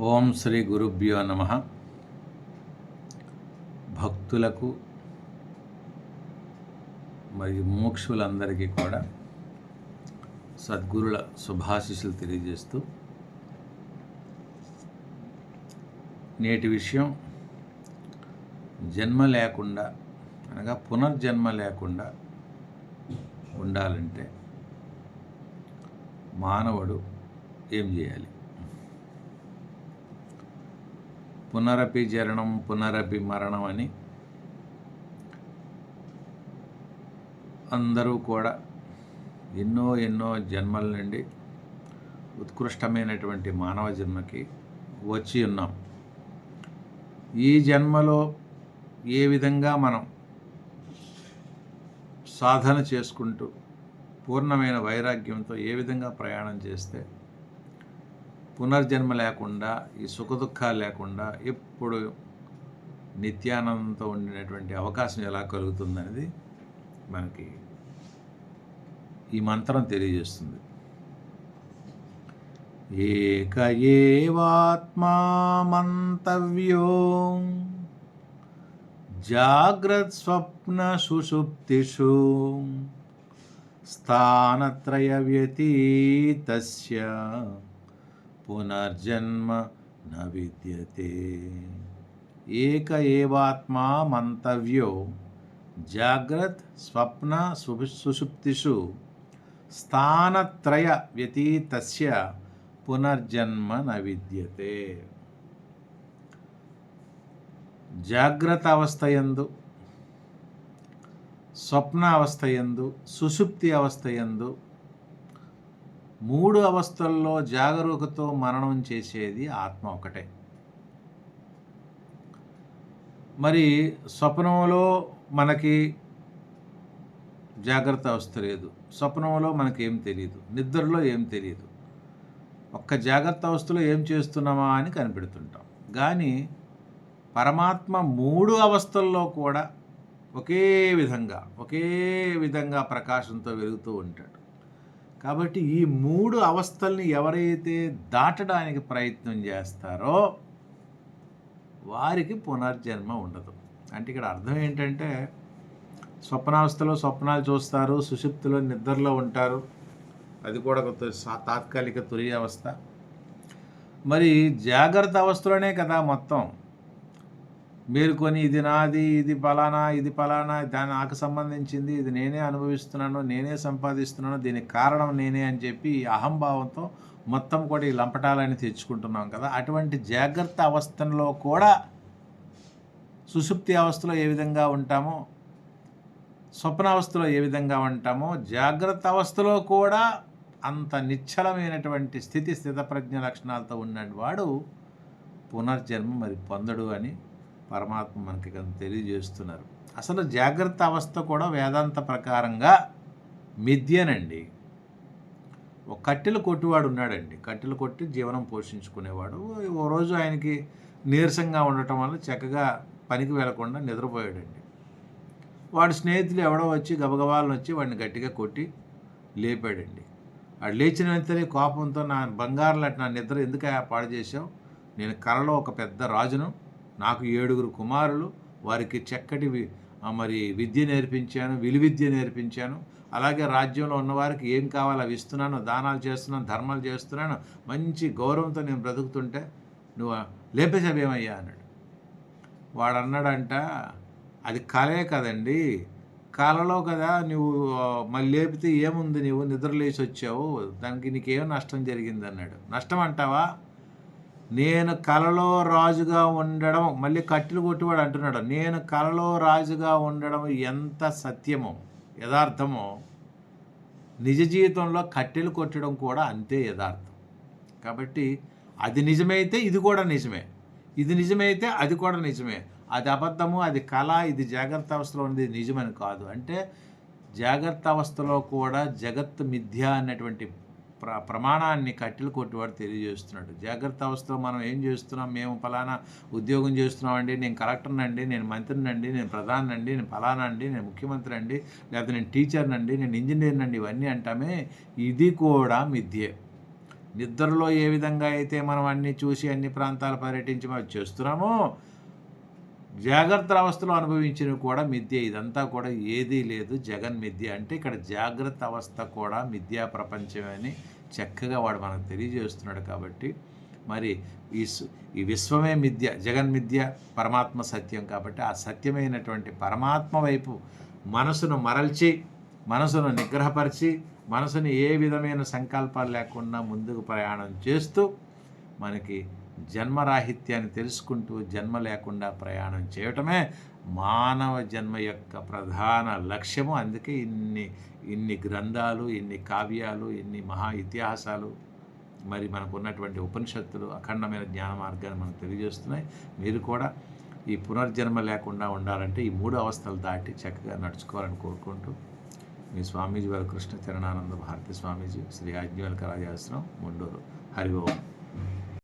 ఓం శ్రీ గురుభ్యో నమ. భక్తులకు మరియు మోక్షులందరికీ కూడా సద్గురుల శుభాశిషులు తెలియజేస్తూ నేటి విషయం జన్మ లేకుండా అనగా పునర్జన్మ లేకుండా ఉండాలంటే మానవుడు ఏం చేయాలి? పునరపి జరణం పునరపి మరణం అని అందరూ కూడా ఎన్నో ఎన్నో జన్మల నుండి ఉత్కృష్టమైనటువంటి మానవ జన్మకి వచ్చి ఉన్నాం. ఈ జన్మలో ఏ విధంగా మనం సాధన చేసుకుంటూ పూర్ణమైన వైరాగ్యంతో ఏ విధంగా ప్రయాణం చేస్తే పునర్జన్మ లేకుండా ఈ సుఖదుఖాలు లేకుండా ఎప్పుడు నిత్యానందంతో ఉండినటువంటి అవకాశం ఎలా కలుగుతుందనేది మనకి ఈ మంత్రం తెలియజేస్తుంది. ఏక ఏవాత్మా మంతవ్యో జాగ్రత్ స్వప్న సుషుప్తిషు స్థానత్రయ వ్యతీతస్య పునర్జన్మ న విద్యతే. ఏక ఏవాత్మా మంతవ్యో జాగ్రత్ స్వప్న సుషుప్తిషు స్థానత్రయ వ్యతీతస్య పునర్జన్మ న విద్యతే. జాగ్రత్త అవస్థ ఎందు స్వప్న అవస్థ ఎందు సుషుప్తి అవస్థ ఎందు మూడు అవస్థల్లో జాగరూకతో మననం చేసేది ఆత్మ ఒకటే మరి స్వప్నంలో మనకి జాగ్రత్త అవస్థ లేదు. స్వప్నంలో మనకి ఏం తెలియదు నిద్రలో ఏం తెలియదు ఒక్క జాగ్రత్త అవస్థలో ఏం చేస్తున్నామా అని కనిపెడుతుంటాం. కానీ పరమాత్మ మూడు అవస్థల్లో కూడా ఒకే విధంగా ఒకే విధంగా ప్రకాశంతో వెలుగుతూ ఉంటాడు. కాబట్టి ఈ మూడు అవస్థల్ని ఎవరైతే దాటడానికి ప్రయత్నం చేస్తారో వారికి పునర్జన్మ ఉండదు. అంటే ఇక్కడ అర్థం ఏంటంటే స్వప్నావస్థలో స్వప్నాలు చూస్తారు సుషుప్తిలో నిద్రలో ఉంటారు. అది కూడా ఒక తాత్కాలిక తొలి అవస్థ. మరి జాగ్రత్త అవస్థలోనే కదా మొత్తం. మేలుకొని ఇది నాది ఇది ఫలానా ఇది ఫలానా దాని నాకు సంబంధించింది ఇది నేనే అనుభవిస్తున్నాను నేనే సంపాదిస్తున్నాను దీనికి కారణం నేనే అని చెప్పి అహంభావంతో మొత్తం కూడా ఈ లంపటాలని తెచ్చుకుంటున్నాం కదా. అటువంటి జాగ్రత్త అవస్థలో కూడా సుషుప్తి అవస్థలో ఏ విధంగా ఉంటామో స్వప్నావస్థలో ఏ విధంగా ఉంటామో జాగ్రత్త అవస్థలో కూడా అంత నిశ్చలమైనటువంటి స్థితి స్థితప్రజ్ఞ లక్షణాలతో ఉన్నవాడు పునర్జన్మ మరి పొందడు అని పరమాత్మ మనకి తెలియజేస్తున్నారు. అసలు జాగ్రత్త అవస్థ కూడా వేదాంత ప్రకారంగా మిథ్యనండి. ఒక కట్టెలు కొట్టివాడు ఉన్నాడండి. కట్టెలు కొట్టి జీవనం పోషించుకునేవాడు. ఓ రోజు ఆయనకి నీరసంగా ఉండటం వల్ల చక్కగా పనికి వెళ్ళకుండా నిద్రపోయాడండి. వాడి స్నేహితులు ఎవడో వచ్చి గబగబాలను వచ్చి వాడిని గట్టిగా కొట్టి లేపాడండి. వాడు లేచిన వెంటనే కోపంతో నా బంగారులు లాంటి నా నిద్ర ఎందుకు పాడు చేసావు నేను కలలో ఒక పెద్ద రాజును నాకు ఏడుగురు కుమారులు వారికి చక్కటి మరి విద్య నేర్పించాను విలువిద్య నేర్పించాను. అలాగే రాజ్యంలో ఉన్నవారికి ఏం కావాలో అవి ఇస్తున్నాను దానాలు చేస్తున్నాను ధర్మాలు చేస్తున్నాను. మంచి గౌరవంతో నేను బ్రతుకుతుంటే నువ్వు లేపేసావేమయ్యా అన్నాడు. వాడు అన్నాడంట అది కలే కదండి కలలో కదా నువ్వు మళ్ళీ లేపితే ఏముంది నువ్వు నిద్రలేసి వచ్చావు దానికి నీకేం నష్టం జరిగింది అన్నాడు నష్టం అంటావా? నేను కలలో రాజుగా ఉండడం మళ్ళీ కట్టెలు కొట్టివాడు అంటున్నాడు. నేను కలలో రాజుగా ఉండడం ఎంత సత్యమో యథార్థమో నిజ జీవితంలో కట్టెలు కొట్టడం కూడా అంతే యథార్థం. కాబట్టి అది నిజమైతే ఇది కూడా నిజమే. ఇది నిజమైతే అది కూడా నిజమే. అది అబద్ధము అది కళ ఇది జాగ్రత్త అవస్థలో ఉంది నిజమని కాదు. అంటే జాగ్రత్త అవస్థలో కూడా జగత్ మిథ్య అన్నటువంటి ప్ర ప్రమాణాన్ని కట్టెలు కొట్టివాడు తెలియజేస్తున్నాడు. జాగ్రత్త అవస్థలో మనం ఏం చేస్తున్నాం? మేము ఫలానా ఉద్యోగం చేస్తున్నామండి నేను కలెక్టర్నండి నేను మంత్రినండి నేను ప్రధానండి నేను ఫలానా అండి నేను ముఖ్యమంత్రి అండి లేకపోతే నేను టీచర్నండి నేను ఇంజనీర్నండి ఇవన్నీ అంటామే. ఇది కూడా మిథ్యే. నిద్రలో ఏ విధంగా అయితే మనం అన్నీ చూసి అన్ని ప్రాంతాలు పర్యటించి మనం చేస్తున్నామో జాగ్రత్త అవస్థలో అనుభవించినవి కూడా మిథ్య. ఇదంతా కూడా ఏదీ లేదు. జగన్ మిథ్య. అంటే ఇక్కడ జాగ్రత్త అవస్థ కూడా మిథ్యా ప్రపంచమని చక్కగా వాడు మనకు తెలియజేస్తున్నాడు కాబట్టి మరి ఈ ఈ విశ్వమే మిథ్య జగన్ మిథ్య పరమాత్మ సత్యం కాబట్టి ఆ సత్యమైనటువంటి పరమాత్మ వైపు మనసును మరల్చి మనసును నిగ్రహపరిచి మనసుని ఏ విధమైన సంకల్పాలు లేకుండా ముందుకు ప్రయాణం చేస్తూ మనకి జన్మరాహిత్యాన్ని తెలుసుకుంటూ జన్మ లేకుండా ప్రయాణం చేయటమే మానవ జన్మ యొక్క ప్రధాన లక్ష్యము. అందుకే ఇన్ని ఇన్ని గ్రంథాలు ఇన్ని కావ్యాలు ఇన్ని మహా ఇతిహాసాలు మరి మనకు ఉన్నటువంటి ఉపనిషత్తులు అఖండమైన జ్ఞాన మార్గాన్ని మనకు తెలియజేస్తున్నాయి. మీరు కూడా ఈ పునర్జన్మ లేకుండా ఉండాలంటే ఈ మూడు అవస్థలు దాటి చక్కగా నడుచుకోవాలని కోరుకుంటూ మీ స్వామీజీ వారు కృష్ణ చరణానంద భారతి స్వామీజీ శ్రీ ఆజ్ఞవల్క రాజాశ్రం ముండూరు. హరి ఓం.